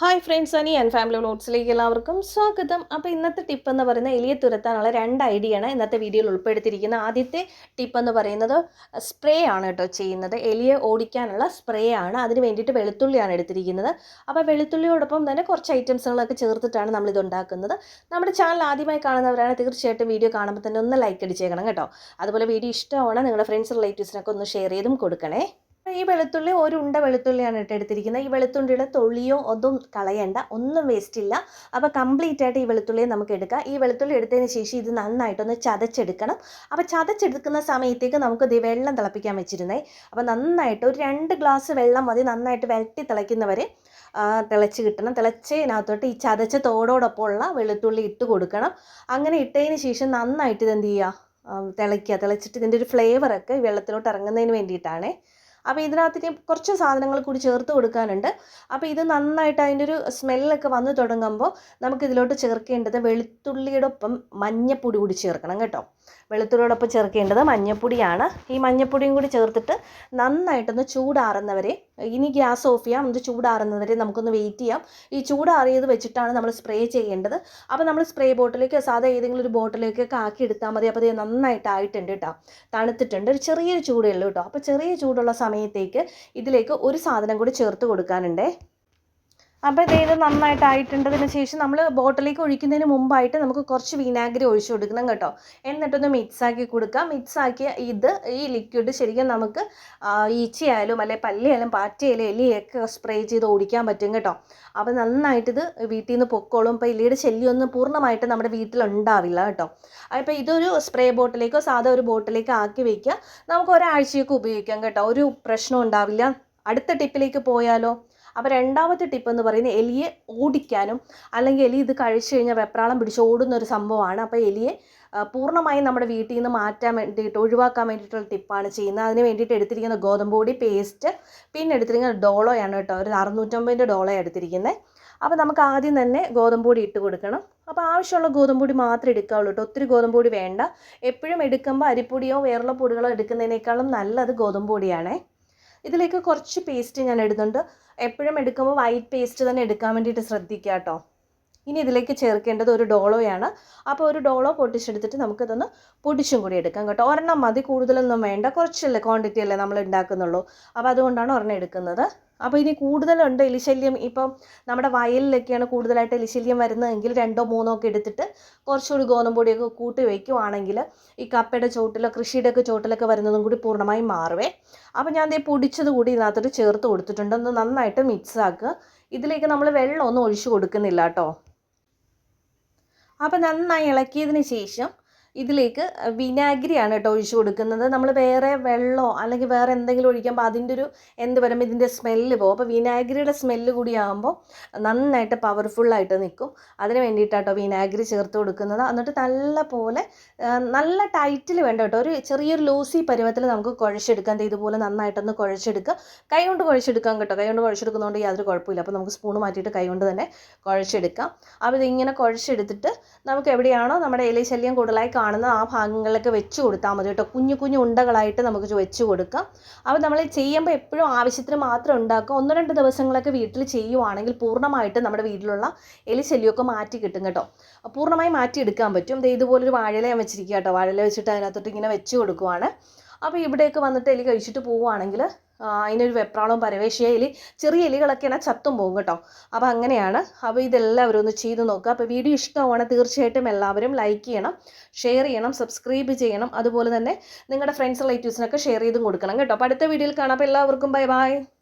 Hi friends Ani and family വ്ലോഗ്സിലേക്ക് എല്ലാവർക്കും സ്വാഗതം. അപ്പോൾ ഇന്നത്തെ ടിപ്പ് എന്ന് പറയുന്നത് എലിയെ തുരത്താനുള്ള രണ്ട് ഐഡിയയാണ് ഇന്നത്തെ വീഡിയോയിൽ ഉൾപ്പെടുത്തിയിരിക്കുന്നത്. ആദ്യത്തെ ടിപ്പ് എന്ന് പറയുന്നത് സ്പ്രേ ആണ് കേട്ടോ ചെയ്യുന്നത്. എലിയെ ഓടിക്കാനുള്ള സ്പ്രേ ആണ്. അതിന് വേണ്ടിയിട്ട് വെളുത്തുള്ളിയാണ് എടുത്തിരിക്കുന്നത്. അപ്പോൾ വെളുത്തുള്ളിയോടൊപ്പം തന്നെ കുറച്ച് ഐറ്റംസുകളൊക്കെ ചേർത്തിട്ടാണ് നമ്മളിത് ഉണ്ടാക്കുന്നത്. നമ്മുടെ ചാനൽ ആദ്യമായി കാണുന്നവരാണ് തീർച്ചയായിട്ടും വീഡിയോ കാണുമ്പോൾ തന്നെ ഒന്ന് ലൈക്ക് അടിച്ചേക്കണം കേട്ടോ. അതുപോലെ വീഡിയോ ഇഷ്ടമാണ് നിങ്ങളുടെ ഫ്രണ്ട്സ് റിലേറ്റീവ്സിനൊക്കെ ഒന്ന് ഷെയർ ചെയ്തും കൊടുക്കണേ. ഈ വെളുത്തുള്ളി ഒരു ഉണ്ട വെളുത്തുള്ളിയാണ് ഇട്ട് എടുത്തിരിക്കുന്നത്. ഈ വെളുത്തുള്ളിയുടെ തൊളിയോ ഒന്നും കളയണ്ട ഒന്നും വേസ്റ്റ് ഇല്ല. അപ്പോൾ കംപ്ലീറ്റ് ആയിട്ട് ഈ വെളുത്തുള്ളിയെ നമുക്ക് എടുക്കാം. ഈ വെളുത്തുള്ളി എടുത്തതിന് ശേഷം ഇത് നന്നായിട്ടൊന്ന് ചതച്ചെടുക്കണം. അപ്പോൾ ചതച്ചെടുക്കുന്ന സമയത്തേക്ക് നമുക്ക് ഇത് വെള്ളം തിളപ്പിക്കാൻ വെച്ചിരുന്നേ. അപ്പോൾ നന്നായിട്ട് ഒരു രണ്ട് ഗ്ലാസ് വെള്ളം മതി. നന്നായിട്ട് വരട്ടി തിളയ്ക്കുന്നവരെ തിളച്ച് കിട്ടണം. തിളച്ചതിനകത്തോട്ട് ഈ ചതച്ച തോടോടൊപ്പമുള്ള വെളുത്തുള്ളി ഇട്ട് കൊടുക്കണം. അങ്ങനെ ഇട്ടതിന് ശേഷം നന്നായിട്ട് ഇത് എന്ത് ചെയ്യുക തിളയ്ക്കുക. തിളച്ചിട്ട് ഇതിന്റെ ഒരു ഫ്ലേവറൊക്കെ വെള്ളത്തിലോട്ട് ഇറങ്ങുന്നതിന് വേണ്ടിയിട്ടാണേ. അപ്പോൾ ഇതിനകത്തേക്ക് കുറച്ച് സാധനങ്ങൾ കൂടി ചേർത്ത് കൊടുക്കാനുണ്ട്. അപ്പോൾ ഇത് നന്നായിട്ട് അതിന്റെ ഒരു സ്മെല്ലൊക്കെ വന്നു തുടങ്ങുമ്പോൾ നമുക്ക് ഇതിലോട്ട് ചേർക്കേണ്ടത് വെളുത്തുള്ളിയുടെ ഒപ്പം മഞ്ഞപ്പൊടി കൂടി ചേർക്കണം കേട്ടോ. വെളുത്തുള്ളിയോടൊപ്പം ചേർക്കേണ്ടത് മഞ്ഞപ്പൊടിയാണ്. ഈ മഞ്ഞപ്പൊടിയും കൂടി ചേർത്തിട്ട് നന്നായിട്ടൊന്ന് ചൂടാറുന്നവരെ ഇനി ഗ്യാസ് ഓഫ് ചെയ്യാം. ഇത് ചൂടാറുന്നവരെ നമുക്കൊന്ന് വെയിറ്റ് ചെയ്യാം. ഈ ചൂടാറിയത് വെച്ചിട്ടാണ് നമ്മൾ സ്പ്രേ ചെയ്യേണ്ടത്. അപ്പോൾ നമ്മൾ സ്പ്രേ ബോട്ടിലേക്ക് സാധാ ഏതെങ്കിലും ഒരു ബോട്ടിലേക്കൊക്കെ ആക്കി എടുത്താൽ മതി. അപ്പോൾ ഇത് നന്നായിട്ട് ആയിട്ടുണ്ട് കേട്ടോ. തണുത്തിട്ടുണ്ട്. ഒരു ചെറിയൊരു ചൂടേ ഉള്ളൂ കേട്ടോ. അപ്പോൾ ചെറിയ ചൂടുള്ള സമയത്തേക്ക് ഇതിലേക്ക് ഒരു സാധനം കൂടി ചേർത്ത് കൊടുക്കാനുണ്ടേ. അപ്പോൾ ഇത് നന്നായിട്ട് ആയിട്ടുണ്ടതിന് ശേഷം നമ്മൾ ബോട്ടിലേക്ക് ഒഴിക്കുന്നതിന് മുമ്പായിട്ട് നമുക്ക് കുറച്ച് വിനാഗിരി ഒഴിച്ചു കൊടുക്കണം കേട്ടോ. എന്നിട്ടൊന്ന് മിക്സാക്കി കൊടുക്കാം. മിക്സാക്കിയ ഇത് ഈ ലിക്വിഡ് ശരിക്കും നമുക്ക് ഈച്ചയായാലും അല്ലെ പല്ലിയായാലും പാറ്റയായാലും എലിയൊക്കെ സ്പ്രേ ചെയ്ത് ഓടിക്കാൻ പറ്റും കേട്ടോ. അപ്പോൾ നന്നായിട്ടിത് വീട്ടിൽ നിന്ന് പൊക്കോളും. ഇപ്പോൾ എലിയുടെ ശല്യമൊന്നും പൂർണമായിട്ട് നമ്മുടെ വീട്ടിലുണ്ടാവില്ല കേട്ടോ. അപ്പോൾ ഇതൊരു സ്പ്രേ ബോട്ടിലേക്കോ സാധാ ഒരു ബോട്ടിലേക്കോ ആക്കി വയ്ക്കുക നമുക്ക് ഒരാഴ്ചയൊക്കെ ഉപയോഗിക്കാം കേട്ടോ. ഒരു പ്രശ്നം ഉണ്ടാവില്ല. അടുത്ത ടിപ്പിലേക്ക് പോയാലോ? അപ്പോൾ രണ്ടാമത്തെ ടിപ്പ് എന്ന് പറയുന്നത് എലിയെ ഓടിക്കാനും അല്ലെങ്കിൽ എലി ഇത് കഴിച്ചു കഴിഞ്ഞാൽ വെപ്രാളം പിടിച്ച് ഓടുന്ന ഒരു സംഭവമാണ്. അപ്പോൾ എലിയെ പൂർണമായും നമ്മുടെ വീട്ടിൽ നിന്ന് മാറ്റാൻ വേണ്ടിയിട്ട് ഒഴിവാക്കാൻ വേണ്ടിയിട്ടുള്ള ടിപ്പാണ് ചെയ്യുന്നത്. അതിന് വേണ്ടിയിട്ട് എടുത്തിരിക്കുന്ന ഗോതമ്പൊടി പേസ്റ്റ് പിന്നെ എടുത്തിരിക്കുന്ന ഡോളോയാണ് കേട്ടോ. ഒരു അറുന്നൂറ്റമ്പതിന്റെ ഡോളോ എടുത്തിരിക്കുന്നത് അപ്പോൾ നമുക്ക് ആദ്യം തന്നെ ഗോതമ്പൊടി ഇട്ട് കൊടുക്കണം. അപ്പോൾ ആവശ്യമുള്ള ഗോതമ്പൊടി മാത്രമേ എടുക്കാവുള്ളൂ കേട്ടോ. ഒത്തിരി ഗോതമ്പൊടി വേണ്ട. എപ്പോഴും എടുക്കുമ്പോൾ അരിപ്പൊടിയോ വേറുള്ള പൊടികളോ എടുക്കുന്നതിനേക്കാളും നല്ലത് ഗോതമ്പൊടിയാണേ ഇതിലേക്ക് കുറച്ച് പേസ്റ്റ് ഞാൻ ഇടുന്നുണ്ട്. എപ്പോഴും എടുക്കുമ്പോൾ വൈറ്റ് പേസ്റ്റ് തന്നെ എടുക്കാൻ വേണ്ടിയിട്ട് ശ്രദ്ധിക്കുക കേട്ടോ. ഇനി ഇതിലേക്ക് ചേർക്കേണ്ടത് ഒരു ഡോളോയാണ്. അപ്പോൾ ഒരു ഡോളോ പൊട്ടിച്ചെടുത്തിട്ട് നമുക്കിതൊന്ന് പൊടിച്ചും കൂടി എടുക്കാം കേട്ടോ. ഒരെണ്ണം മതി കൂടുതലൊന്നും വേണ്ട. കുറച്ചല്ലേ ക്വാണ്ടിറ്റി അല്ലേ നമ്മൾ ഉണ്ടാക്കുന്നുള്ളൂ. അപ്പോൾ അതുകൊണ്ടാണ് ഒരെണ്ണം എടുക്കുന്നത്. അപ്പോൾ ഇനി കൂടുതലുണ്ട് എലിശല്യം. ഇപ്പം നമ്മുടെ വയലിലൊക്കെയാണ് കൂടുതലായിട്ട് എലിശല്യം വരുന്നതെങ്കിൽ രണ്ടോ മൂന്നോ ഒക്കെ എടുത്തിട്ട് കുറച്ചുകൂടി ഗോതമ്പൊടിയൊക്കെ കൂട്ടി വയ്ക്കുവാണെങ്കിൽ ഈ കപ്പയുടെ ചോട്ടിലോ കൃഷിയുടെ ഒക്കെ ചോട്ടിലൊക്കെ വരുന്നതും കൂടി പൂർണമായും മാറുവേ. അപ്പോൾ ഞാൻ ദേ പൊടിച്ചത് കൂടി ഇതിനകത്തോട്ട് ചേർത്ത് കൊടുത്തിട്ടുണ്ട്. ഒന്ന് നന്നായിട്ട് മിക്സ് ആക്കുക. ഇതിലേക്ക് നമ്മൾ വെള്ളമൊന്നും ഒഴിച്ചു കൊടുക്കുന്നില്ല കേട്ടോ. അപ്പോൾ നന്നായി ഇളക്കിയതിന് ശേഷം ഇതിലേക്ക് വിനാഗിരിയാണ് കേട്ടോ ഒഴിച്ചു കൊടുക്കുന്നത്. നമ്മൾ വേറെ വെള്ളമോ അല്ലെങ്കിൽ വേറെ എന്തെങ്കിലും ഒഴിക്കുമ്പോൾ അതിന്റെ ഒരു എന്ത് പറയുമ്പോൾ ഇതിന്റെ സ്മെല്ല് പോകും. അപ്പോൾ വിനാഗിരിയുടെ സ്മെല്ല് കൂടി ആകുമ്പോൾ നന്നായിട്ട് പവർഫുള്ളായിട്ട് നിൽക്കും അതിന് വേണ്ടിയിട്ടാട്ടോ വിനാഗിരി ചേർത്ത് കൊടുക്കുന്നത്. എന്നിട്ട് നല്ല പോലെ നല്ല ടൈറ്റിൽ വേണ്ട കേട്ടോ. ഒരു ചെറിയൊരു ലൂസി പരുവത്തിൽ നമുക്ക് കുഴച്ചെടുക്കാം. ഇതുപോലെ നന്നായിട്ടൊന്ന് കുഴച്ചെടുക്കുക. കൈ കൊണ്ട് കുഴച്ചെടുക്കാം കേട്ടോ. കൈ കൊണ്ട് കുഴച്ചെടുക്കുന്നതുകൊണ്ട് യാതൊരു കുഴപ്പമില്ല. അപ്പോൾ നമുക്ക് സ്പൂൺ മാറ്റിയിട്ട് കൈ കൊണ്ട് തന്നെ കുഴച്ചെടുക്കാം. അപ്പോൾ ഇതിങ്ങനെ കുഴച്ചെടുത്തിട്ട് നമുക്ക് എവിടെയാണോ നമ്മുടെ ഇലശല്യം കൂടുതലായി കാണുന്ന ആ ഭാഗങ്ങളിലൊക്കെ വെച്ച് കൊടുത്താൽ മതി കേട്ടോ. കുഞ്ഞു കുഞ്ഞു ഉണ്ടകളായിട്ട് നമുക്ക് വെച്ച് കൊടുക്കാം. അപ്പോൾ നമ്മൾ ചെയ്യുമ്പോൾ എപ്പോഴും ആവശ്യത്തിന് മാത്രം ഉണ്ടാക്കുക. ഒന്നോ രണ്ട് ദിവസങ്ങളൊക്കെ വീട്ടിൽ ചെയ്യുവാണെങ്കിൽ പൂർണമായിട്ട് നമ്മുടെ വീട്ടിലുള്ള എലി ശല്യമൊക്കെ മാറ്റി കിട്ടും കേട്ടോ. പൂർണമായി മാറ്റിയെടുക്കാൻ പറ്റും. ഇതുപോലൊരു വാഴയില ഞാൻ വെച്ചിരിക്കുക കേട്ടോ. വാഴയില വെച്ചിട്ട് അതിനകത്തോട്ട് ഇങ്ങനെ വെച്ച് കൊടുക്കുവാണ്. അപ്പോൾ ഇവിടെയൊക്കെ വന്നിട്ട് എലി കഴിച്ചിട്ട് പോവുകയാണെങ്കിൽ അതിനൊരു വെപ്രാളവും പരവേശിയ എലി ചെറിയ എലികളൊക്കെയാണ് ചത്തും പോകും കേട്ടോ. അപ്പോൾ അങ്ങനെയാണ്. അപ്പോൾ ഇതെല്ലാവരും ഒന്ന് ചെയ്ത് നോക്കുക. അപ്പോൾ വീഡിയോ ഇഷ്ടമാണ് തീർച്ചയായിട്ടും എല്ലാവരും ലൈക്ക് ചെയ്യണം ഷെയർ ചെയ്യണം സബ്സ്ക്രൈബ് ചെയ്യണം. അതുപോലെ തന്നെ നിങ്ങളുടെ ഫ്രണ്ട്സ് റിലേറ്റീവ്സിനൊക്കെ ഷെയർ ചെയ്തും കൊടുക്കണം കേട്ടോ. അപ്പോൾ അടുത്ത വീഡിയോയിൽ കാണാം. അപ്പോൾ എല്ലാവർക്കും ബൈ ബൈ